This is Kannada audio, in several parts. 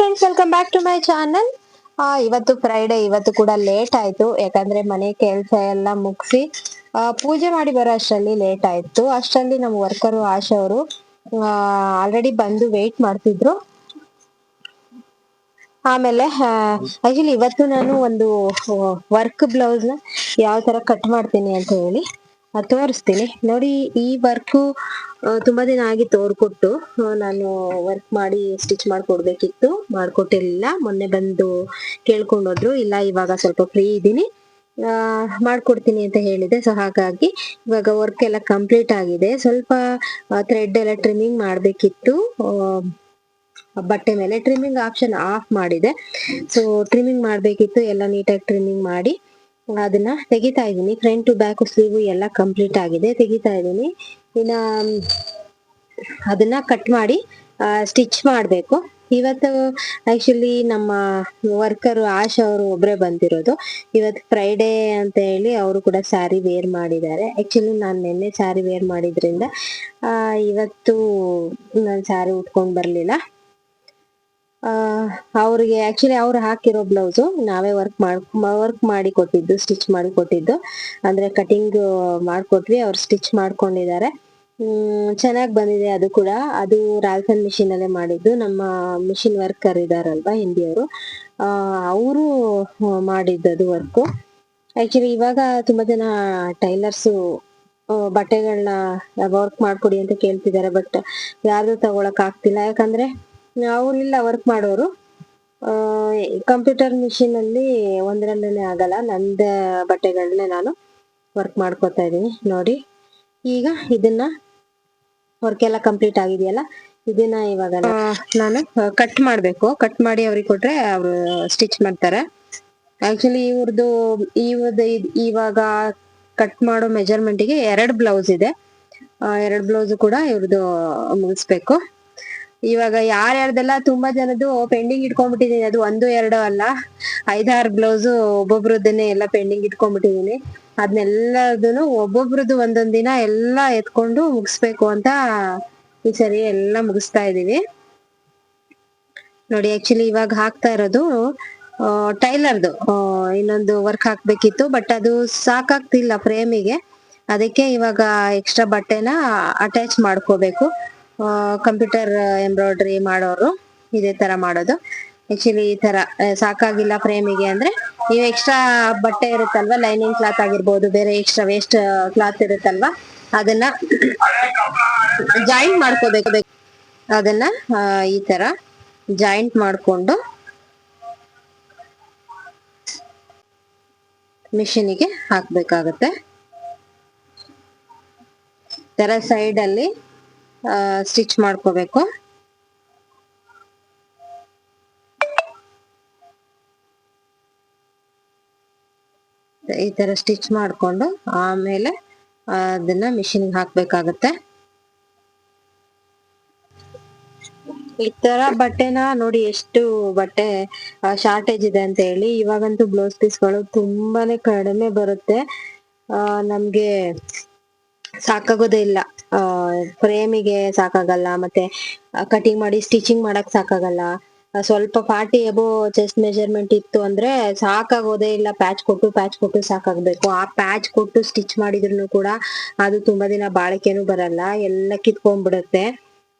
Friends welcome back to my channel ಇವತ್ತು ಫ್ರೈಡೇ ಇವತ್ತು ಕೂಡ ಲೇಟ್ ಆಯ್ತು. ಯಾಕಂದ್ರೆ ಮನೆ ಕೆಲಸ ಎಲ್ಲ ಮುಗಿಸಿ ಪೂಜೆ ಮಾಡಿ ಬರೋ ಅಷ್ಟರಲ್ಲಿ ಲೇಟ್ ಆಯ್ತು. ಅಷ್ಟರಲ್ಲಿ ನಮ್ಮ ವರ್ಕರು ಆಶಾ ಅವರು ಆಲ್ರೆಡಿ ಬಂದು ವೇಟ್ ಮಾಡ್ತಿದ್ರು. ಆಮೇಲೆ ಆಕ್ಚುಲಿ ಇವತ್ತು ನಾನು ಒಂದು ವರ್ಕ್ ಬ್ಲೌಸ್ನ ಯಾವ ತರ ಕಟ್ ಮಾಡ್ತೀನಿ ಅಂತ ಹೇಳಿ. ತೋರಿಸ್ತೀನಿ. ನೋಡಿ, ಈ ವರ್ಕು ತುಂಬಾ ದಿನ ಆಗಿ ತೋರ್ಕೊಟ್ಟು ಕೊಟ್ಟು ನಾನು ವರ್ಕ್ ಮಾಡಿ ಸ್ಟಿಚ್ ಮಾಡ್ಕೊಡ್ಬೇಕಿತ್ತು. ಮಾಡ್ಕೊಟ್ಟಿರ್ಲಿಲ್ಲ. ಮೊನ್ನೆ ಬಂದು ಕೇಳ್ಕೊಂಡೋದ್ರು ಇಲ್ಲ, ಇವಾಗ ಸ್ವಲ್ಪ ಫ್ರೀ ಇದ್ದೀನಿ. ಮಾಡ್ಕೊಡ್ತೀನಿ ಅಂತ ಹೇಳಿದೆ. ಸೊ ಹಾಗಾಗಿ ಇವಾಗ ವರ್ಕ್ ಎಲ್ಲ ಕಂಪ್ಲೀಟ್ ಆಗಿದೆ. ಸ್ವಲ್ಪ ಥ್ರೆಡ್ ಎಲ್ಲ ಟ್ರಿಮ್ಮಿಂಗ್ ಮಾಡಬೇಕಿತ್ತು. ಬಟ್ಟೆ ಮೇಲೆ ಟ್ರಿಮ್ಮಿಂಗ್ ಆಪ್ಷನ್ ಆಫ್ ಮಾಡಿದೆ. ಸೊ ಟ್ರಿಮ್ಮಿಂಗ್ ಮಾಡಬೇಕಿತ್ತು. ಎಲ್ಲ ನೀಟಾಗಿ ಟ್ರಿಮ್ಮಿಂಗ್ ಮಾಡಿ. ಅದನ್ನ ತೆಗಿತಾ ಇದ್ದೀನಿ. ಫ್ರಂಟ್ ಟು ಬ್ಯಾಕ್ ಸ್ಲೀವ್ ಎಲ್ಲ ಕಂಪ್ಲೀಟ್ ಆಗಿದೆ. ತೆಗಿತಾ ಇದ್ದೀನಿ. ಇನ್ನ, ಅದನ್ನ ಕಟ್ ಮಾಡಿ ಸ್ಟಿಚ್ ಮಾಡಬೇಕು. ಇವತ್ತು ಆಕ್ಚುಲಿ ನಮ್ಮ ವರ್ಕರ್ ಆಶಾ ಅವರು ಒಬ್ರೆ ಬಂದಿರೋದು. ಇವತ್ತು ಫ್ರೈಡೇ ಅಂತ ಹೇಳಿ ಅವರು ಕೂಡ ಸ್ಯಾರಿ ವೇರ್ ಮಾಡಿದ್ದಾರೆ. ಆಕ್ಚುಲಿ ನಾನು ನಿನ್ನೆ ಸ್ಯಾರಿ ವೇರ್ ಮಾಡಿದ್ರಿಂದ ಇವತ್ತು ನಾನು ಸ್ಯಾರಿ ಉಟ್ಕೊಂಡು ಬರಲಿಲ್ಲ. ಅವ್ರಿಗೆ ಆಕ್ಚುಲಿ ಅವ್ರು ಹಾಕಿರೋ ಬ್ಲೌಸ್ ನಾವೇ ವರ್ಕ್ ಮಾಡ್ ವರ್ಕ್ ಮಾಡಿ ಕೊಟ್ಟಿದ್ದು ಸ್ಟಿಚ್ ಮಾಡಿ ಕೊಟ್ಟಿದ್ದು. ಅಂದ್ರೆ ಕಟಿಂಗ್ ಮಾಡ್ಕೊಟ್ವಿ ಅವ್ರು ಸ್ಟಿಚ್ ಮಾಡ್ಕೊಂಡಿದ್ದಾರೆ. ಚೆನ್ನಾಗಿ ಬಂದಿದೆ ಅದು ಕೂಡ. ಅದು ರಾಲ್ಸನ್ ಮಿಷಿನ್ ಅಲ್ಲೇ ಮಾಡಿದ್ದು. ನಮ್ಮ ಮಿಷಿನ್ ವರ್ಕರ್ ಇದಾರಲ್ವಾ ಹಿಂದಿಯವರು ಅವರು. ಮಾಡಿದ್ದದು ವರ್ಕು ಆಕ್ಚುಲಿ ಇವಾಗ ತುಂಬಾ ಜನ ಟೈಲರ್ಸು ಬಟ್ಟೆಗಳನ್ನ ವರ್ಕ್ ಮಾಡ್ಕೊಡಿ ಅಂತ ಕೇಳ್ತಿದ್ದಾರೆ ಬಟ್ ಯಾರ್ದು ತಗೊಳಕ್ ಆಗ್ತಿಲ್ಲ. ಯಾಕಂದ್ರೆ ಅವ್ರಿಲ್ಲ ವರ್ಕ್ ಮಾಡೋರು. ಕಂಪ್ಯೂಟರ್ ಮಿಷಿನ್ ಅಲ್ಲಿ ಒಂದರಲ್ಲೇ ಆಗಲ್ಲ, ನಂದ ಬಟ್ಟೆಗಳನ್ನೇ ನಾನು ವರ್ಕ್ ಮಾಡ್ಕೊತಾ ಇದ್ದೀನಿ, ನೋಡಿ. ಈಗ ಇದನ್ನ ವರ್ಕ್ ಎಲ್ಲ ಕಂಪ್ಲೀಟ್ ಆಗಿದೆಯಲ್ಲ, ಇದನ್ನ ಇವಾಗ ನಾನು ಕಟ್ ಮಾಡ್ಬೇಕು. ಕಟ್ ಮಾಡಿ ಅವ್ರಿಗೆ ಕೊಟ್ರೆ ಅವರು ಸ್ಟಿಚ್ ಮಾಡ್ತಾರೆ. ಆಕ್ಚುಲಿ ಇವ್ರದ್ದು ಇವ್ರದ್ದು ಇವಾಗ ಕಟ್ ಮಾಡೋ ಮೆಜರ್ಮೆಂಟಿಗೆ ಎರಡು ಬ್ಲೌಸ್ ಇದೆ. ಎರಡು ಬ್ಲೌಸ್ ಕೂಡ ಇವ್ರದ್ದು ಮುಗಿಸ್ಬೇಕು. ಇವಾಗ ಯಾರ್ಯಾರ್ದೆಲ್ಲ ತುಂಬಾ ಜನದ್ದು ಪೆಂಡಿಂಗ್ ಇಟ್ಕೊಂಡ್ಬಿಟ್ಟಿದೀನಿ ಅದು ಒಂದು, ಎರಡು ಅಲ್ಲ. ಐದಾರು ಬ್ಲೌಸ್ ಒಬ್ಬೊಬ್ರದ್ದನ್ನೇ ಎಲ್ಲ ಪೆಂಡಿಂಗ್ ಇಟ್ಕೊಂಡ್ಬಿಟ್ಟಿದೀನಿ ಅದನ್ನೆಲ್ಲದನ್ನು ಒಬ್ಬೊಬ್ರದ್ದು ಒಂದೊಂದ್ ದಿನ ಎಲ್ಲ ಎತ್ಕೊಂಡು ಮುಗಿಸ್ಬೇಕು ಅಂತ ಈ ಸರಿ ಎಲ್ಲ ಮುಗಿಸ್ತಾ ಇದೀವಿ ನೋಡಿ ಆಕ್ಚುಲಿ ಇವಾಗ ಹಾಕ್ತಾ ಇರೋದು ಟೈಲರ್ದು. ಇನ್ನೊಂದು ವರ್ಕ್ ಹಾಕ್ಬೇಕಿತ್ತು ಬಟ್ ಅದು ಸಾಕಾಗ್ತಿಲ್ಲ ಫ್ರೇಮಿಗೆ ಅದಕ್ಕೆ ಇವಾಗ ಎಕ್ಸ್ಟ್ರಾ ಬಟ್ಟೆನ ಅಟ್ಯಾಚ್ ಮಾಡ್ಕೋಬೇಕು. ಕಂಪ್ಯೂಟರ್ ಎಂಬ್ರಾಯ್ಡ್ರಿ ಮಾಡೋರು ಇದೇ ತರ ಮಾಡೋದು. ಆಕ್ಚುಲಿ ಈ ತರ ಸಾಕಾಗಿಲ್ಲ ಫ್ರೇಮಿಗೆ ಅಂದ್ರೆ ನೀವು ಎಕ್ಸ್ಟ್ರಾ ಬಟ್ಟೆ ಇರುತ್ತಲ್ವಾ ಲೈನಿಂಗ್ ಕ್ಲಾತ್ ಆಗಿರ್ಬೋದು, ಬೇರೆ ಎಕ್ಸ್ಟ್ರಾ ವೇಸ್ಟ್ ಕ್ಲಾತ್ ಇರುತ್ತಲ್ವಾ, ಅದನ್ನ ಜಾಯಿಂಟ್ ಮಾಡ್ಕೋಬೇಕು. ಅದನ್ನ ಈ ತರ ಜಾಯಿಂಟ್ ಮಾಡ್ಕೊಂಡು ಮಿಷಿನಿಗೆ ಹಾಕ್ಬೇಕಾಗತ್ತೆ. ತರ ಸೈಡ್ ಅಲ್ಲಿ ಸ್ಟಿಚ್ ಮಾಡ್ಕೋಬೇಕು. ಈ ತರ ಸ್ಟಿಚ್ ಮಾಡ್ಕೊಂಡು ಆಮೇಲೆ ಅದನ್ನ ಮಿಷಿನ್ ಹಾಕ್ಬೇಕಾಗತ್ತೆ. ಈ ತರ ಬಟ್ಟೆನ ನೋಡಿ ಎಷ್ಟು ಬಟ್ಟೆ ಶಾರ್ಟೇಜ್ ಇದೆ ಅಂತ ಹೇಳಿ ಇವಾಗಂತೂ ಬ್ಲೌಸ್ ಪೀಸ್ಗಳು ತುಂಬಾನೇ ಕಡಿಮೆ ಬರುತ್ತೆ. ಆ, ನಮ್ಗೆ ಸಾಕಾಗೋದೇ ಇಲ್ಲ. ಫ್ರೇಮಿಗೆ ಸಾಕಾಗಲ್ಲ ಮತ್ತೆ ಕಟಿಂಗ್ ಮಾಡಿ ಸ್ಟಿಚಿಂಗ್ ಮಾಡಕ್ ಸಾಕಾಗಲ್ಲ. ಸ್ವಲ್ಪ ಫಾರ್ಟಿ ಎಬೋ ಚೆಸ್ಟ್ ಮೆಜರ್ಮೆಂಟ್ ಇತ್ತು ಅಂದ್ರೆ ಸಾಕಾಗೋದೇ ಇಲ್ಲ. ಪ್ಯಾಚ್ ಕೊಟ್ಟು ಪ್ಯಾಚ್ ಕೊಟ್ಟು ಸಾಕಾಗ್ಬೇಕು. ಆ ಪ್ಯಾಚ್ ಕೊಟ್ಟು ಸ್ಟಿಚ್ ಮಾಡಿದ್ರು ಕೂಡ ಅದು ತುಂಬಾ ದಿನ ಬಾಳಿಕೆನೂ ಬರಲ್ಲ. ಎಲ್ಲ ಕಿತ್ಕೊಂಡ್ಬಿಡುತ್ತೆ.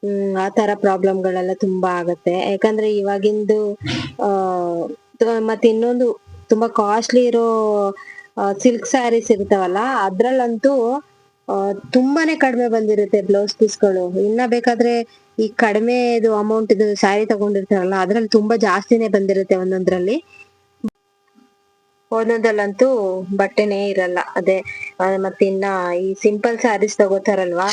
ಹ್ಮ್ ಆ ತರ ಪ್ರಾಬ್ಲಮ್ಗಳೆಲ್ಲ ತುಂಬಾ ಆಗತ್ತೆ. ಯಾಕಂದ್ರೆ ಇವಾಗಿಂದು ಆ ಮತ್ತೆ ಇನ್ನೊಂದು ತುಂಬಾ ಕಾಸ್ಟ್ಲಿ ಇರೋ ಸಿಲ್ಕ್ ಸ್ಯಾರೀಸ್ ಇರ್ತಾವಲ್ಲ ಅದ್ರಲ್ಲಂತೂ ಆ, ತುಂಬಾನೇ ಕಡಿಮೆ ಬಂದಿರುತ್ತೆ ಬ್ಲೌಸ್ ಪೀಸ್ಗಳು ಇನ್ನ ಬೇಕಾದ್ರೆ ಈ ಕಡಿಮೆ ಇದು ಅಮೌಂಟ್ ಇದು ಸ್ಯಾರಿ ತಗೊಂಡಿರ್ತಾರಲ್ಲ, ಅದ್ರಲ್ಲಿ ತುಂಬಾ ಜಾಸ್ತಿನೇ ಬಂದಿರುತ್ತೆ ಒಂದೊಂದ್ರಲ್ಲಿ. ಒಂದೊಂದಲ್ಲಂತೂ ಬಟ್ಟೆನೇ ಇರಲ್ಲ. ಅದೇ ಮತ್ತೆ ಇನ್ನ ಈ ಸಿಂಪಲ್ ಸ್ಯಾರೀಸ್ ತಗೋತಾರಲ್ವಾ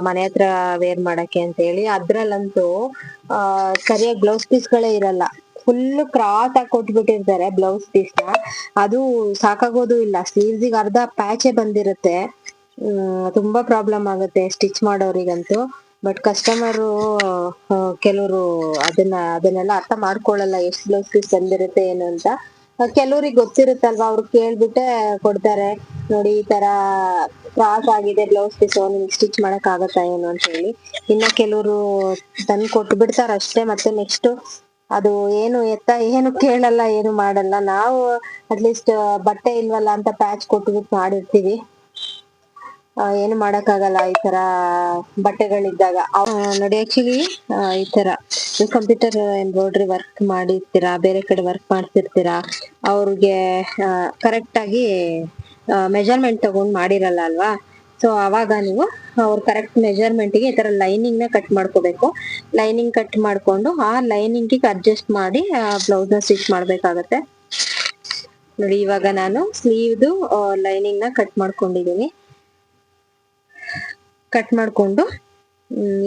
ಮನೆ ಹತ್ರ ವೇರ್ ಮಾಡಕ್ಕೆ ಅಂತ ಹೇಳಿ ಅದ್ರಲ್ಲಂತೂ, ಆ, ಸರಿಯಾಗಿ ಬ್ಲೌಸ್ ಪೀಸ್ಗಳೇ ಇರಲ್ಲ. ಫುಲ್ ಕ್ರಾಸ್ ಆಗಿ ಕೊಟ್ಬಿಟ್ಟಿರ್ತಾರೆ ಬ್ಲೌಸ್ ಪೀಸ್ನ. ಅದು ಸಾಕಾಗೋದು ಇಲ್ಲ. ಸ್ಲೀವ್ಸಿಗೆ ಅರ್ಧ ಪ್ಯಾಚೆ ಬಂದಿರುತ್ತೆ. ತುಂಬಾ ಪ್ರಾಬ್ಲಮ್ ಆಗುತ್ತೆ ಸ್ಟಿಚ್ ಮಾಡೋರಿಗಂತೂ. ಬಟ್ ಕಸ್ಟಮರು ಕೆಲವರು ಅದನ್ನ, ಅದನ್ನೆಲ್ಲ ಅರ್ಥ ಮಾಡ್ಕೊಳ್ಳಲ್ಲ ಎಷ್ಟು ಬ್ಲೌಸ್ ಪೀಸ್ ಬಂದಿರುತ್ತೆ ಏನು ಅಂತ. ಕೆಲವ್ರಿಗೆ ಗೊತ್ತಿರುತ್ತಲ್ವಾ, ಅವ್ರು ಕೇಳ್ಬಿಟ್ಟೆ ಕೊಡ್ತಾರೆ. ನೋಡಿ, ಈ ತರ ಕ್ರಾಸ್ ಆಗಿದೆ ಬ್ಲೌಸ್ ಪೀಸ್ ನಿಮ್ಗೆ ಸ್ಟಿಚ್ ಮಾಡಕ್ ಆಗತ್ತಾ ಏನು ಅಂತ ಹೇಳಿ. ಇನ್ನ ಕೆಲವರು ತಂದು ಕೊಟ್ಟು ಬಿಡ್ತಾರ ಅಷ್ಟೇ, ಮತ್ತೆ ನೆಕ್ಸ್ಟ್ ಅದು ಏನು ಎತ್ತ, ಏನು ಕೇಳಲ್ಲ, ಏನು ಮಾಡಲ್ಲ. ನಾವು ಅಟ್ಲೀಸ್ಟ್ ಬಟ್ಟೆ ಇಲ್ವಲ್ಲ ಅಂತ ಪ್ಯಾಚ್ ಕೊಟ್ಬಿಟ್ಟು ಮಾಡಿರ್ತೀವಿ. ಏನು ಮಾಡಕ್ಕಾಗಲ್ಲ ಈ ತರ ಬಟ್ಟೆಗಳಿದ್ದಾಗ. ನೋಡಿ ಆಕ್ಚುಲಿ ಈ ತರ ಕಂಪ್ಯೂಟರ್ ಎಂಬ್ರಾಯ್ಡ್ರಿ ವರ್ಕ್ ಮಾಡಿರ್ತೀರಾ, ಬೇರೆ ಕಡೆ ವರ್ಕ್ ಮಾಡ್ತಿರ್ತೀರಾ, ಅವ್ರಿಗೆ ಕರೆಕ್ಟ್ ಆಗಿ ಮೆಜರ್ಮೆಂಟ್ ತಗೊಂಡ್ ಮಾಡಿರಲ್ಲ ಅಲ್ವಾ? ಸೊ ಅವಾಗ ನೀವು ಅವ್ರ ಕರೆಕ್ಟ್ ಮೆಜರ್ಮೆಂಟ್ಗೆ ಈ ತರ ಲೈನಿಂಗ್ನ ಕಟ್ ಮಾಡ್ಕೋಬೇಕು. ಲೈನಿಂಗ್ ಕಟ್ ಮಾಡ್ಕೊಂಡು ಆ ಲೈನಿಂಗ್ ಅಡ್ಜಸ್ಟ್ ಮಾಡಿ ಬ್ಲೌಸ್ನ ಸ್ಟಿಚ್ ಮಾಡ್ಬೇಕಾಗತ್ತೆ. ನೋಡಿ, ಇವಾಗ ನಾನು ಸ್ಲೀವ್ದು ಲೈನಿಂಗ್ನ ಕಟ್ ಮಾಡ್ಕೊಂಡಿದೀನಿ. ಕಟ್ ಮಾಡ್ಕೊಂಡು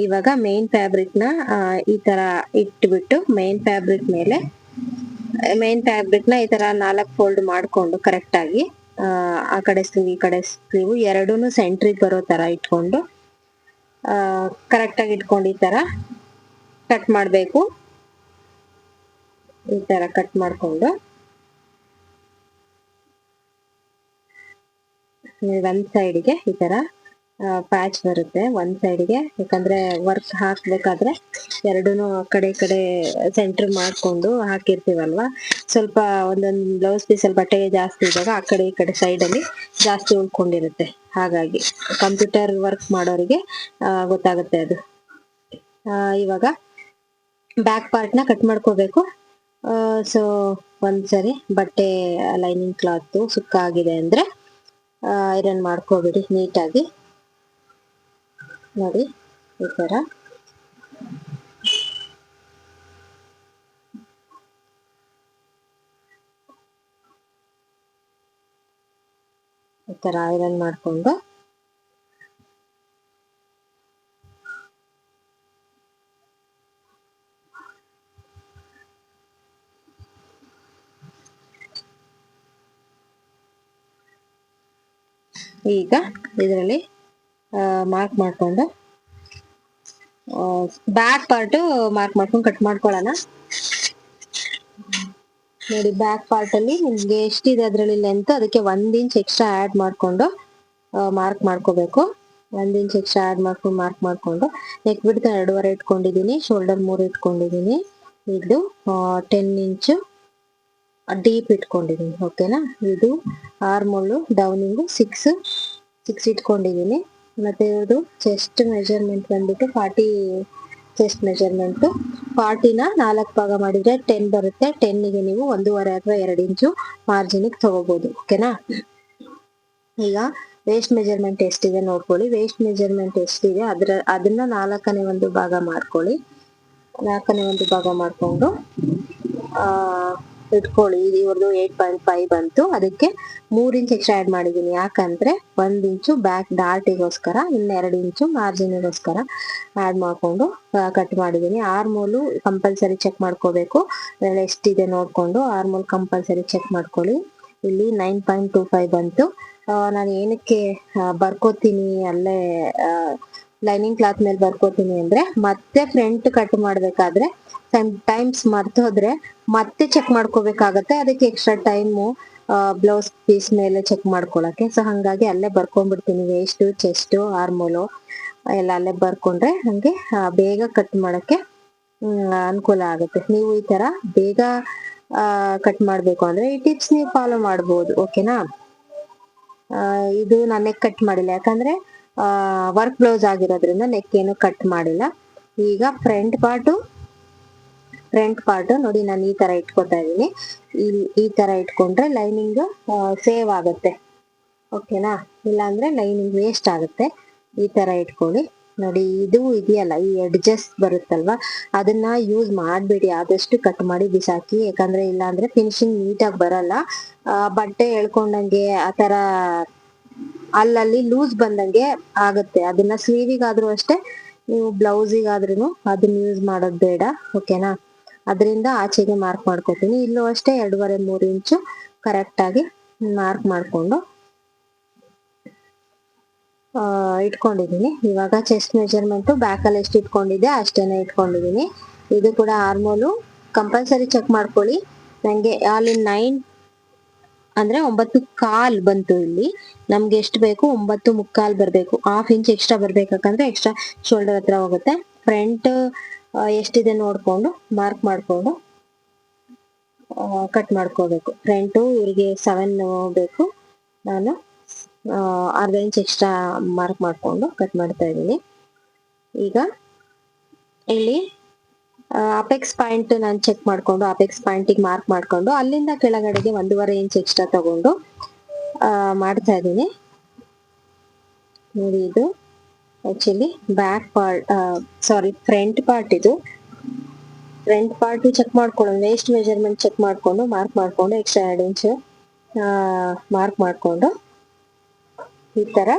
ಇವಾಗ ಮೇನ್ ಫ್ಯಾಬ್ರಿಕ್ನ ಈ ತರ ಇಟ್ಬಿಟ್ಟು ಮೇನ್ ಫ್ಯಾಬ್ರಿಕ್ ಮೇಲೆ ಮೇನ್ ಫ್ಯಾಬ್ರಿಕ್ನ ಈ ತರ ನಾಲ್ಕು ಫೋಲ್ಡ್ ಮಾಡ್ಕೊಂಡು ಕರೆಕ್ಟ್ ಆಗಿ ಆ, ಆ ಕಡೆ ಸ್ಲೀವ್ ಈ ಕಡೆ ಸ್ಲೀವ್ ಎರಡೂ ಸೆಂಟ್ರಿಗೆ ಬರೋ ತರ ಇಟ್ಕೊಂಡು ಕರೆಕ್ಟ್ ಆಗಿ ಇಟ್ಕೊಂಡು ಈ ತರ ಕಟ್ ಮಾಡ್ಬೇಕು. ಈ ತರ ಕಟ್ ಮಾಡ್ಕೊಂಡು ಒಂದ್ ಸೈಡ್ಗೆ ಈ ತರ ಪ್ಯಾಚ್ ಬರುತ್ತೆ ಒಂದ್ ಸೈಡ್ಗೆ ಯಾಕಂದ್ರೆ ವರ್ಕ್ ಹಾಕ್ಬೇಕಾದ್ರೆ ಎರಡೂನು ಕಡೆ ಕಡೆ ಸೆಂಟರ್ ಮಾಡ್ಕೊಂಡು ಹಾಕಿರ್ತೀವಲ್ವಾ? ಸ್ವಲ್ಪ ಒಂದೊಂದು ಬ್ಲೌಸ್ ಪೀಸಲ್ಲಿ ಬಟ್ಟೆ ಜಾಸ್ತಿ ಇದ್ದಾಗ ಆ ಕಡೆ ಈ ಕಡೆ ಸೈಡ್ ಅಲ್ಲಿ ಜಾಸ್ತಿ ಉಳ್ಕೊಂಡಿರುತ್ತೆ. ಹಾಗಾಗಿ ಕಂಪ್ಯೂಟರ್ ವರ್ಕ್ ಮಾಡೋರಿಗೆ ಗೊತ್ತಾಗುತ್ತೆ ಅದು. ಇವಾಗ ಬ್ಯಾಕ್ ಪಾರ್ಟ್ನ ಕಟ್ ಮಾಡ್ಕೋಬೇಕು. ಸೊ ಒಂದ್ಸರಿ ಬಟ್ಟೆ ಲೈನಿಂಗ್ ಕ್ಲಾತ್ ಸುಕ್ಕ ಆಗಿದೆ ಅಂದ್ರೆ ಐರನ್ ಮಾಡ್ಕೋಬಿಡಿ ನೀಟಾಗಿ. ನೋಡಿ ಈ ಥರ ಈ ಥರ ಐರನ್ ಮಾಡಿಕೊಂಡು. ಈಗ ಇದರಲ್ಲಿ ಮಾರ್ಕ್ ಮಾಡ್ಕೊಂಡು ಬ್ಯಾಕ್ ಪಾರ್ಟ್ ಮಾರ್ಕ್ ಮಾಡ್ಕೊಂಡು ಕಟ್ ಮಾಡ್ಕೊಳ್ಳೋಣ ನೋಡಿ ಬ್ಯಾಕ್ ಪಾರ್ಟ್ ಅಲ್ಲಿ ನಿಮ್ಗೆ ಎಷ್ಟಿದೆ ಅದರಲ್ಲಿ ಲೆಂತ್ ಅದಕ್ಕೆ ಒಂದ್ ಇಂಚ್ ಎಕ್ಸ್ಟ್ರಾ ಆಡ್ ಮಾಡ್ಕೊಂಡು ಮಾರ್ಕ್ ಮಾಡ್ಕೋಬೇಕು ಒಂದ್ ಇಂಚ್ ಎಕ್ಸ್ಟ್ರಾ ಆಡ್ ಮಾಡ್ಕೊಂಡು ಮಾರ್ಕ್ ಮಾಡ್ಕೊಂಡು ನೆಕ್ ಬಿಡ್ತಾ ಎರಡೂವರೆ ಇಟ್ಕೊಂಡಿದೀನಿ ಶೋಲ್ಡರ್ ಮೂರು ಇಟ್ಕೊಂಡಿದೀನಿ ಇದು ಟೆನ್ ಇಂಚು ಡೀಪ್ ಇಟ್ಕೊಂಡಿದೀನಿ ಓಕೆನಾ ಇದು ಆರ್ಮೋಲು ಡೌನಿಂಗು ಸಿಕ್ಸ್ ಸಿಕ್ಸ್ ಇಟ್ಕೊಂಡಿದೀನಿ ಮತ್ತೆ ಇವ್ರದ್ದು ಚೆಸ್ಟ್ ಮೆಜರ್ಮೆಂಟ್ ಬಂದ್ಬಿಟ್ಟು ಫಾರ್ಟಿ ಚೆಸ್ಟ್ ಮೆಜರ್ಮೆಂಟ್ ಫಾರ್ಟಿನ ನಾಲ್ಕು ಭಾಗ ಮಾಡಿದ್ರೆ ಟೆನ್ ಬರುತ್ತೆ. ಟೆನ್ನಿಗೆ ನೀವು ಒಂದೂವರೆ ಅಥವಾ ಎರಡು ಇಂಚು ಮಾರ್ಜಿನಿಗೆ ತಗೋಬಹುದು ಓಕೆನಾ ಈಗ ವೇಸ್ಟ್ ಮೆಜರ್ಮೆಂಟ್ ಎಷ್ಟಿದೆ ನೋಡ್ಕೊಳ್ಳಿ. ವೇಸ್ಟ್ ಮೆಜರ್ಮೆಂಟ್ ಎಷ್ಟಿದೆ ಅದ್ರ, ಅದನ್ನ ನಾಲ್ಕನೇ ಒಂದು ಭಾಗ ಮಾಡ್ಕೊಳ್ಳಿ. ನಾಲ್ಕನೇ ಒಂದು ಭಾಗ ಮಾಡ್ಕೊಂಡು, ಆ ಇಟ್ಕೊಳ್ಳಿ. ಇವ್ರದ್ದು ಏಟ್ ಪಾಯಿಂಟ್ ಫೈವ್ ಬಂತು. ಅದಕ್ಕೆ ಮೂರ್ ಇಂಚ್ ಎಕ್ಸ್ಟ್ರಾ ಆಡ್ ಮಾಡಿದೀನಿ ಯಾಕಂದ್ರೆ ಒಂದ್ ಇಂಚು ಬ್ಯಾಕ್ ಡಾರ್ಟಿಗೋಸ್ಕರ ಇನ್ನೆರಡು ಇಂಚು ಮಾರ್ಜಿನ್ಗೋಸ್ಕರ ಆಡ್ ಮಾಡ್ಕೊಂಡು ಕಟ್ ಮಾಡಿದೀನಿ ಆರ್ಮೋಲು ಕಂಪಲ್ಸರಿ ಚೆಕ್ ಮಾಡ್ಕೋಬೇಕು. ಎಷ್ಟಿದೆ ನೋಡ್ಕೊಂಡು ಆರ್ಮೋಲ್ ಕಂಪಲ್ಸರಿ ಚೆಕ್ ಮಾಡ್ಕೊಳ್ಳಿ. ಇಲ್ಲಿ ನೈನ್ ಪಾಯಿಂಟ್ ಟೂ ಫೈವ್ ಬಂತು. ನಾನು ಏನಕ್ಕೆ ಬರ್ಕೋತೀನಿ ಅಲ್ಲೇ ಲೈನಿಂಗ್ ಕ್ಲಾತ್ ಮೇಲೆ ಬರ್ಕೋತೀನಿ ಅಂದ್ರೆ ಮತ್ತೆ ಫ್ರಂಟ್ ಕಟ್ ಮಾಡ್ಬೇಕಾದ್ರೆ ಟೈಮ್ಸ್ ಮರ್ತೋದ್ರೆ ಮತ್ತೆ ಚೆಕ್ ಮಾಡ್ಕೋಬೇಕಾಗತ್ತೆ. ಅದಕ್ಕೆ ಎಕ್ಸ್ಟ್ರಾ ಟೈಮು ಬ್ಲೌಸ್ ಪೀಸ್ ಮೇಲೆ ಚೆಕ್ ಮಾಡ್ಕೊಳಕ್ಕೆ. ಸೊ ಹಂಗಾಗಿ ಅಲ್ಲೇ ಬರ್ಕೊಂಡ್ಬಿಡ್ತೀನಿ. ವೇಸ್ಟ್ ಚೆಸ್ಟ್ ಆರ್ಮೋಲು ಎಲ್ಲ ಅಲ್ಲೇ ಬರ್ಕೊಂಡ್ರೆ ಹಂಗೆ ಬೇಗ ಕಟ್ ಮಾಡೋಕ್ಕೆ ಅನುಕೂಲ ಆಗುತ್ತೆ. ನೀವು ಈ ತರ ಬೇಗ ಕಟ್ ಮಾಡ್ಬೇಕು ಅಂದ್ರೆ ಈ ಟಿಪ್ಸ್ ನೀವು ಫಾಲೋ ಮಾಡ್ಬೋದು. ಓಕೆನಾ ಇದು ನಾನು ಕಟ್ ಮಾಡಿಲ್ಲ. ಯಾಕಂದ್ರೆ ವರ್ಕ್ ಬ್ಲೌಸ್ ಆಗಿರೋದ್ರಿಂದ ನೆಕ್ ಏನು ಕಟ್ ಮಾಡಿಲ್ಲ. ಈಗ ಫ್ರಂಟ್ ಪಾರ್ಟು ಫ್ರಂಟ್ ಪಾರ್ಟ್ ನೋಡಿ ನಾನು ಈ ತರ ಇಟ್ಕೊತಾ ಇದೀನಿ ಈ- ತರ ಇಟ್ಕೊಂಡ್ರೆ ಲೈನಿಂಗ್ ಸೇವ್ ಆಗುತ್ತೆ. ಓಕೆನಾ ಇಲ್ಲಾಂದ್ರೆ ಲೈನಿಂಗ್ ವೇಸ್ಟ್ ಆಗುತ್ತೆ. ಈ ತರ ಇಟ್ಕೊಳ್ಳಿ. ನೋಡಿ, ಇದು ಇದೆಯಲ್ಲ, ಈ ಎಡ್ಜಸ್ ಬರುತ್ತಲ್ವಾ? ಅದನ್ನ ಯೂಸ್ ಮಾಡಬೇಡಿ. ಆದಷ್ಟು ಕಟ್ ಮಾಡಿ ಬಿಸಾಕಿ. ಯಾಕಂದ್ರೆ ಇಲ್ಲಾಂದ್ರೆ ಫಿನಿಶಿಂಗ್ ನೀಟಾಗಿ ಬರಲ್ಲ. ಬಟ್ಟೆ ಎಳ್ಕೊಂಡಂಗೆ ಆ ತರ ಅಲ್ಲಲ್ಲಿ ಲೂಸ್ ಬಂದಂಗೆ ಆಗುತ್ತೆ. ಅದನ್ನ ಸ್ಲೀವಿಗಾದ್ರೂ ಅಷ್ಟೇ, ನೀವು ಬ್ಲೌಸಿಗಾದ್ರೂ ಅದನ್ನ ಯೂಸ್ ಮಾಡೋದು ಬೇಡ, ಓಕೆನಾ? ಅದರಿಂದ ಆಚೆಗೆ ಮಾರ್ಕ್ ಮಾಡ್ಕೊತೀನಿ. ಇಲ್ಲೂ ಅಷ್ಟೇ ಎರಡೂವರೆ, ಮೂರು ಇಂಚು ಕರೆಕ್ಟ್ ಆಗಿ ಮಾರ್ಕ್ ಮಾಡಿಕೊಂಡು ಇಟ್ಕೊಂಡಿದ್ದೀನಿ. ಇವಾಗ ಚೆಸ್ಟ್ ಮೆಜರ್ಮೆಂಟು ಬ್ಯಾಕಲ್ಲಿ ಎಷ್ಟು ಇಟ್ಕೊಂಡಿದ್ದೆ ಅಷ್ಟೇನೆ ಇಟ್ಕೊಂಡಿದ್ದೀನಿ. ಇದು ಕೂಡ ಆರ್ಮೋಲು ಕಂಪಲ್ಸರಿ ಚೆಕ್ ಮಾಡ್ಕೊಳ್ಳಿ. ನನಗೆ ಆಲ್ ಇನ್ ನೈನ್ ಅಂದ್ರೆ ಒಂಬತ್ತು ಕಾಲ್ ಬಂತು ಇಲ್ಲಿ. ನಮ್ಗೆ ಎಷ್ಟು ಬೇಕು? ಒಂಬತ್ತು ಮುಕ್ಕಾಲ್ ಬರ್ಬೇಕು. ಹಾಫ್ ಇಂಚ್ ಎಕ್ಸ್ಟ್ರಾ ಬರ್ಬೇಕಂದ್ರೆ ಎಕ್ಸ್ಟ್ರಾ ಶೋಲ್ಡರ್ ಹತ್ರ ಹೋಗುತ್ತೆ. ಫ್ರಂಟ್ ಎಷ್ಟಿದೆ ನೋಡ್ಕೊಂಡು ಮಾರ್ಕ್ ಮಾಡ್ಕೊಂಡು ಕಟ್ ಮಾಡ್ಕೋಬೇಕು. ಫ್ರಂಟು ಇವ್ರಿಗೆ ಸೆವೆನ್ ಬೇಕು. ನಾನು ಅರ್ಧ ಇಂಚ್ ಎಕ್ಸ್ಟ್ರಾ ಮಾರ್ಕ್ ಮಾಡ್ಕೊಂಡು ಕಟ್ ಮಾಡ್ತಾ ಇದ್ದೀನಿ. ಈಗ, ಇಲ್ಲಿ ಅಪೆಕ್ಸ್ ಪಾಯಿಂಟ್ ನಾನು ಚೆಕ್ ಮಾಡ್ಕೊಂಡು ಅಪೆಕ್ಸ್ ಪಾಯಿಂಟಿಗೆ ಮಾರ್ಕ್ ಮಾಡ್ಕೊಂಡು ಅಲ್ಲಿಂದ ಕೆಳಗಡೆಗೆ ಒಂದೂವರೆ ಇಂಚ್ ಎಕ್ಸ್ಟ್ರಾ ತಗೊಂಡು ಆ, ಮಾಡ್ತಾ ಇದ್ದೀನಿ. ನೋಡಿ ಇದು actually back part sorry front part ಇದು. ಫ್ರಂಟ್ ಪಾರ್ಟ್ ಚೆಕ್ ಮಾಡ್ಕೊಳ್ಳೋದು ವೇಸ್ಟ್ ಮೆಜರ್ಮೆಂಟ್ ಚೆಕ್ ಮಾಡ್ಕೊಂಡು ಮಾರ್ಕ್ ಮಾಡ್ಕೊಂಡು ಎಕ್ಸ್ಟ್ರಾ ಎರಡು ಇಂಚ್ ಮಾರ್ಕ್ ಮಾಡ್ಕೊಂಡು ಈ ತರ.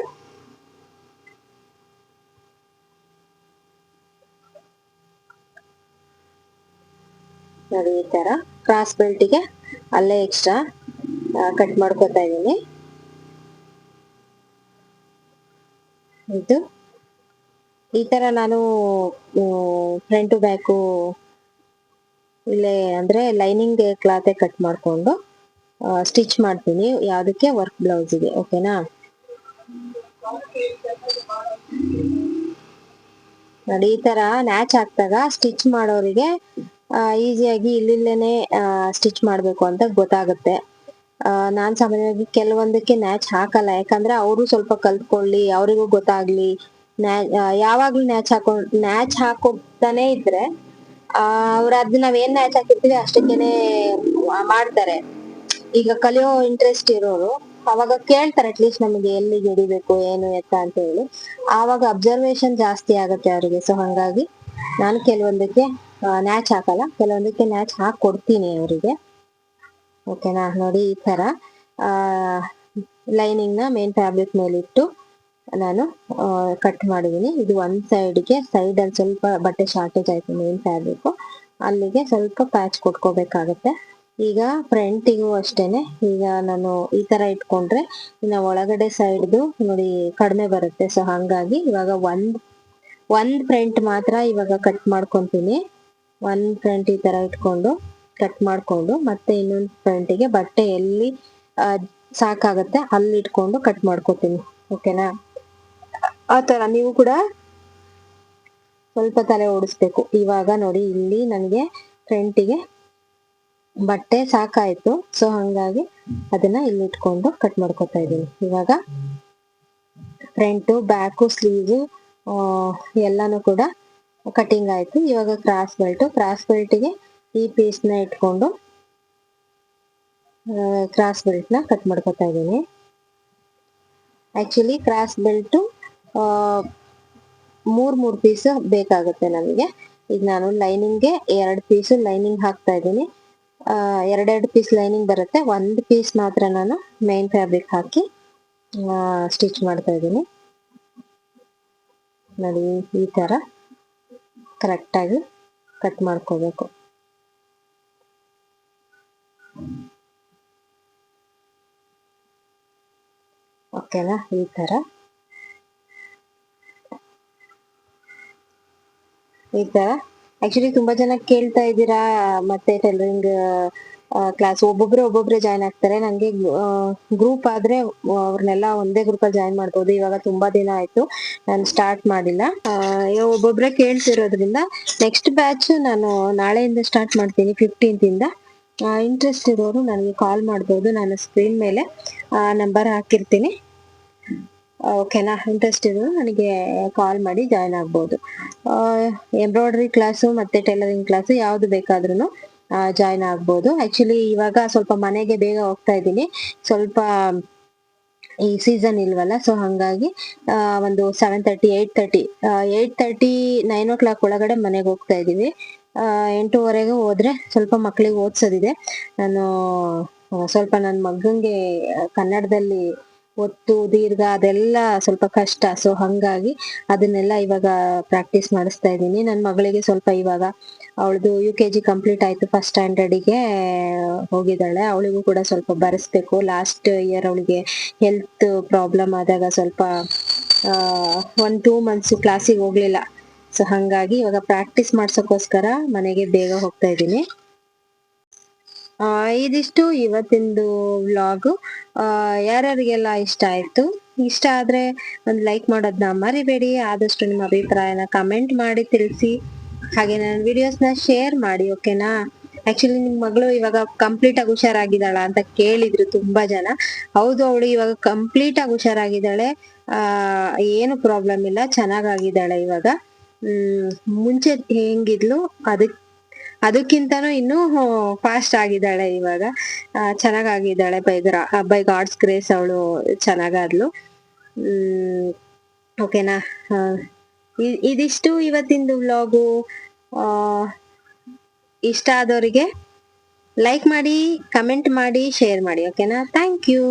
ನೋಡಿ ಈ ತರ ಕ್ರಾಸ್ ಬೆಲ್ಟಿಗೆ ಅಲ್ಲೇ ಎಕ್ಸ್ಟ್ರಾ ಕಟ್ ಮಾಡ್ಕೊತಾ ಇದ್ದೀನಿ. ಇದು. ಈ ತರ ನಾನು ಫ್ರಂಟ್ ಬ್ಯಾಕು ಇಲ್ಲೇ ಅಂದ್ರೆ ಲೈನಿಂಗ್ ಕ್ಲಾತೆ ಕಟ್ ಮಾಡ್ಕೊಂಡು ಸ್ಟಿಚ್ ಮಾಡ್ತೀನಿ. ಯಾವುದಕ್ಕೆ? ವರ್ಕ್ ಬ್ಲೌಸಿಗೆ ಓಕೆನಾ ನೋಡಿ, ಈ ತರ ನ್ಯಾಚ್ ಹಾಕ್ದಾಗ ಸ್ಟಿಚ್ ಮಾಡೋರಿಗೆ ಈಸಿಯಾಗಿ ಇಲ್ಲಿಲ್ಲೇನೆ ಸ್ಟಿಚ್ ಮಾಡ್ಬೇಕು ಅಂತ ಗೊತ್ತಾಗುತ್ತೆ. ನಾನು ಸಾಮಾನ್ಯವಾಗಿ ಕೆಲವೊಂದಕ್ಕೆ ನ್ಯಾಚ್ ಹಾಕಲ್ಲ. ಯಾಕಂದ್ರೆ ಅವರು ಸ್ವಲ್ಪ ಕಲ್ತ್ಕೊಳ್ಳಿ, ಅವರಿಗೂ ಗೊತ್ತಾಗ್ಲಿ. ಯಾವಾಗ್ಲೂ ನ್ಯಾಚ್ ಹಾಕೊಂಡ್ ನ್ಯಾಚ್ ಹಾಕೋತಾನೆ ಇದ್ರೆ ಅವ್ರ ಅದ್ ನಾವ್ ಏನ್ ನ್ಯಾಚ್ ಹಾಕಿರ್ತೀವಿ ಅಷ್ಟಕ್ಕೇನೆ ಮಾಡ್ತಾರೆ. ಈಗ ಕಲಿಯೋ ಇಂಟ್ರೆಸ್ಟ್ ಇರೋರು ಅವಾಗ ಕೇಳ್ತಾರೆ ಅಟ್ಲೀಸ್ಟ್ ನಮಗೆ ಎಲ್ಲಿ ಹಿಡಿಬೇಕು, ಏನು ಎತ್ತ ಅಂತ ಹೇಳಿ. ಆವಾಗ ಅಬ್ಸರ್ವೇಶನ್ ಜಾಸ್ತಿ ಆಗುತ್ತೆ ಅವರಿಗೆ. ಸೊ ಹಂಗಾಗಿ ನಾನು ಕೆಲವೊಂದಕ್ಕೆ ನ್ಯಾಚ್ ಹಾಕಲ್ಲ ಕೆಲವೊಂದಕ್ಕೆ ನ್ಯಾಚ್ ಹಾಕಿ ಕೊಡ್ತೀನಿ ಅವರಿಗೆ. ಓಕೆನಾ? ನೋಡಿ ಈ ತರ ಲೈನಿಂಗ್ನ ಮೇನ್ ಫ್ಯಾಬ್ರಿಕ್ ಮೇಲೆ ಇಟ್ಟು ನಾನು ಕಟ್ ಮಾಡಿದ್ದೀನಿ. ಇದು ಒಂದು ಸೈಡ್ಗೆ ಸೈಡ್ ಅಲ್ಲಿ ಸ್ವಲ್ಪ ಬಟ್ಟೆ ಶಾರ್ಟೇಜ್ ಆಯಿತು ಮೇನ್ ಫ್ಯಾಬ್ರಿಕ್ ಅಲ್ಲಿಗೆ ಸ್ವಲ್ಪ ಪ್ಯಾಚ್ ಕೊಟ್ಕೋಬೇಕಾಗತ್ತೆ. ಈಗ ಫ್ರಂಟಿಗೂ ಅಷ್ಟೇನೆ. ಈಗ ನಾನು ಈ ತರ ಇಟ್ಕೊಂಡ್ರೆ ಇನ್ನ ಒಳಗಡೆ ಸೈಡ್ದು ನೋಡಿ ಕಡಿಮೆ ಬರುತ್ತೆ. ಸೊ ಹಂಗಾಗಿ ಇವಾಗ ಒಂದ್ ಒಂದ್ ಫ್ರಂಟ್ ಮಾತ್ರ ಇವಾಗ ಕಟ್ ಮಾಡ್ಕೊಂತೀನಿ. ಒಂದ್ ಫ್ರಂಟ್ ಈ ತರ ಇಟ್ಕೊಂಡು ಕಟ್ ಮಾಡ್ಕೊಂಡು ಮತ್ತೆ ಇನ್ನೊಂದು ಫ್ರಂಟಿಗೆ ಬಟ್ಟೆ ಎಲ್ಲಿ ಸಾಕಾಗತ್ತೆ ಅಲ್ಲಿ ಇಟ್ಕೊಂಡು ಕಟ್ ಮಾಡ್ಕೋತೀನಿ. ಓಕೆನಾ ಆ ತರ ನೀವು ಕೂಡ ಸ್ವಲ್ಪ ತಲೆ ಓಡಿಸ್ಬೇಕು. ಇವಾಗ ನೋಡಿ, ಇಲ್ಲಿ ನನಗೆ ಫ್ರಂಟಿಗೆ ಬಟ್ಟೆ ಸಾಕಾಯ್ತು. ಸೊ ಹಂಗಾಗಿ ಅದನ್ನ ಇಲ್ಲಿ ಇಟ್ಕೊಂಡು ಕಟ್ ಮಾಡ್ಕೊತಾ ಇದ್ದೀನಿ. ಇವಾಗ ಫ್ರಂಟು ಬ್ಯಾಕು ಸ್ಲೀವ್ ಎಲ್ಲಾನು ಕೂಡ ಕಟಿಂಗ್ ಆಯ್ತು. ಇವಾಗ ಕ್ರಾಸ್ ಬೆಲ್ಟ್ ಕ್ರಾಸ್ ಬೆಲ್ಟಿಗೆ ಈ ಪೀಸ್ನ ಇಟ್ಕೊಂಡು ಕ್ರಾಸ್ ಬೆಲ್ಟ್ನ ಕಟ್ ಮಾಡ್ಕೊತಾ ಇದ್ದೀನಿ. ಆಕ್ಚುಲಿ ಕ್ರಾಸ್ ಬೆಲ್ಟು ಮೂರು ಮೂರು ಪೀಸ್ ಬೇಕಾಗುತ್ತೆ ನಮಗೆ. ಈಗ ನಾನು ಲೈನಿಂಗ್ಗೆ ಎರಡು ಪೀಸು ಲೈನಿಂಗ್ ಹಾಕ್ತಾ ಇದ್ದೀನಿ. ಎರಡೆರಡು ಪೀಸ್ ಲೈನಿಂಗ್ ಬರುತ್ತೆ. ಒಂದು ಪೀಸ್ ಮಾತ್ರ ನಾನು ಮೇನ್ ಫ್ಯಾಬ್ರಿಕ್ ಹಾಕಿ ಸ್ಟಿಚ್ ಮಾಡ್ತಾ ಇದ್ದೀನಿ. ನೋಡಿ ಈ ತರ. ಕರೆಕ್ಟಾಗಿ ಕಟ್ ಮಾಡ್ಕೋಬೇಕು. ಓಕೆನಾ? ಈ ತರ ಈ ತರ ಆ್ಯಕ್ಚುಲಿ ತುಂಬಾ ಜನ ಕೇಳ್ತಾ ಇದ್ದೀರಾ, ಮತ್ತೆ ಟೈಲರಿಂಗ್ ಕ್ಲಾಸ್ ಒಬ್ಬೊಬ್ರೆ ಒಬ್ಬೊಬ್ರೆ ಜಾಯ್ನ್ ಆಗ್ತಾರೆ. ನಂಗೆ ಗ್ರೂಪ್ ಆದ್ರೆ ಅವ್ರನ್ನೆಲ್ಲ ಒಂದೇ ಗ್ರೂಪ್ ಅಲ್ಲಿ ಜಾಯ್ನ್ ಮಾಡ್ಬೋದು. ಇವಾಗ ತುಂಬಾ ದಿನ ಆಯ್ತು. ನಾನು ಸ್ಟಾರ್ಟ್ ಮಾಡಿಲ್ಲ. ಒಬ್ಬೊಬ್ರೆ ಕೇಳ್ತಿರೋದ್ರಿಂದ ನೆಕ್ಸ್ಟ್ ಬ್ಯಾಚ್ ನಾನು ನಾಳೆಯಿಂದ ಸ್ಟಾರ್ಟ್ ಮಾಡ್ತೀನಿ ಫಿಫ್ಟೀನ್ತ್ ಇಂದ. ಇಂಟ್ರೆಸ್ಟ್ ಇರೋರು ನನಗೆ ಕಾಲ್ ಮಾಡ್ಬೋದು. ನಾನು ಸ್ಕ್ರೀನ್ ಮೇಲೆ ನಂಬರ್ ಹಾಕಿರ್ತೀನಿ. ಓಕೆನಾ ಇಂಟ್ರೆಸ್ಟ್ ಇರೋರು ನನಗೆ ಕಾಲ್ ಮಾಡಿ ಜಾಯ್ನ್ ಆಗ್ಬೋದು. ಎಂಬ್ರಾಯ್ಡ್ರಿ ಕ್ಲಾಸು ಮತ್ತೆ ಟೈಲರಿಂಗ್ ಕ್ಲಾಸು ಯಾವ್ದು ಬೇಕಾದ್ರೂ ಜಾಯ್ನ್ ಆಗ್ಬೋದು. ಆಕ್ಚುಲಿ ಇವಾಗ ಸ್ವಲ್ಪ ಮನೆಗೆ ಬೇಗ ಹೋಗ್ತಾ ಇದ್ದೀನಿ. ಸ್ವಲ್ಪ, ಈ ಸೀಸನ್ ಇಲ್ವಲ್ಲ ಸೊ ಹಂಗಾಗಿ ಒಂದು seven thirty eight thirty eight thirty nine o'clock ಒಳಗಡೆ ಮನೆಗೆ ಹೋಗ್ತಾ ಇದ್ದೀವಿ. ಎಂಟೂವರೆಗೆ ಹೋದ್ರೆ ಸ್ವಲ್ಪ ಮಕ್ಳಿಗೆ ಓದ್ಸೋದಿದೆ. ನಾನು ಸ್ವಲ್ಪ ನನ್ನ ಮಗಂಗೆ ಕನ್ನಡದಲ್ಲಿ ಒತ್ತು, ದೀರ್ಘ ಅದೆಲ್ಲ ಸ್ವಲ್ಪ ಕಷ್ಟ. ಸೊ ಹಂಗಾಗಿ ಅದನ್ನೆಲ್ಲ ಇವಾಗ ಪ್ರಾಕ್ಟೀಸ್ ಮಾಡಿಸ್ತಾ ಇದ್ದೀನಿ. ನನ್ನ ಮಗಳಿಗೆ ಸ್ವಲ್ಪ ಇವಾಗ ಅವಳದು ಯು ಕೆ ಜಿ ಕಂಪ್ಲೀಟ್ ಆಯ್ತು ಫಸ್ಟ್ ಸ್ಟ್ಯಾಂಡರ್ಡಿಗೆ ಹೋಗಿದ್ದಾಳೆ. ಅವಳಿಗೂ ಕೂಡ ಸ್ವಲ್ಪ ಬರೆಸ್ಬೇಕು. ಲಾಸ್ಟ್ ಇಯರ್ ಅವಳಿಗೆ ಹೆಲ್ತ್ ಪ್ರಾಬ್ಲಮ್ ಆದಾಗ ಸ್ವಲ್ಪ ಒನ್ ಟೂ ಮಂತ್ಸ್ ಕ್ಲಾಸಿಗೆ ಹೋಗ್ಲಿಲ್ಲ. ಸೊ ಹಂಗಾಗಿ ಇವಾಗ ಪ್ರಾಕ್ಟೀಸ್ ಮಾಡ್ಸೋಕ್ಕೋಸ್ಕರ ಮನೆಗೆ ಬೇಗ ಹೋಗ್ತಾ ಇದ್ದೀನಿ. ಇದಿಷ್ಟು ಇವತ್ತಿಂದು ವ್ಲಾಗು ಯಾರ್ಯಾರಿಗೆಲ್ಲ ಇಷ್ಟ ಆಯ್ತು? ಇಷ್ಟ ಆದ್ರೆ ಒಂದು ಲೈಕ್ ಮಾಡೋದನ್ನ ಮರಿಬೇಡಿ. ಆದಷ್ಟು ನಿಮ್ಮ ಅಭಿಪ್ರಾಯನ ಕಮೆಂಟ್ ಮಾಡಿ ತಿಳಿಸಿ. ಹಾಗೆ ನನ್ನ ವಿಡಿಯೋಸ್ನ ಶೇರ್ ಮಾಡಿ ಓಕೆನಾ ಆಕ್ಚುಲಿ ನಿಮ್ ಮಗಳು ಇವಾಗ ಕಂಪ್ಲೀಟ್ ಆಗಿ ಹುಷಾರಾಗಿದ್ದಾಳ ಅಂತ ಕೇಳಿದ್ರು ತುಂಬಾ ಜನ. ಹೌದು, ಅವಳು ಇವಾಗ ಕಂಪ್ಲೀಟ್ ಆಗಿ ಹುಷಾರಾಗಿದ್ದಾಳೆ. ಆ, ಏನು ಪ್ರಾಬ್ಲಮ್ ಇಲ್ಲ, ಚೆನ್ನಾಗಾಗಿದ್ದಾಳೆ ಇವಾಗ. ಹ್ಮ್, ಮುಂಚೆ ಹೆಂಗಿದ್ಲು? ಅದಕ್, ಅದಕ್ಕಿಂತನೂ ಇನ್ನೂ ಫಾಸ್ಟ್ ಆಗಿದ್ದಾಳೆ ಇವಾಗ. ಚೆನ್ನಾಗಾಗಿದ್ದಾಳೆ ಬೈ ಗ್ರಾ ಬೈ ಗಾಡ್ಸ್ ಗ್ರೇಸ್ ಅವಳು ಚೆನ್ನಾಗಾದ್ಲು. ಹ್ಮ್ ಓಕೆನಾ ಇದಿಷ್ಟು ಇವತ್ತಿಂದು ವ್ಲಾಗು ಇಷ್ಟ ಆದವರಿಗೆ ಲೈಕ್ ಮಾಡಿ ಕಮೆಂಟ್ ಮಾಡಿ ಶೇರ್ ಮಾಡಿ ಓಕೆನಾ ಥ್ಯಾಂಕ್ ಯು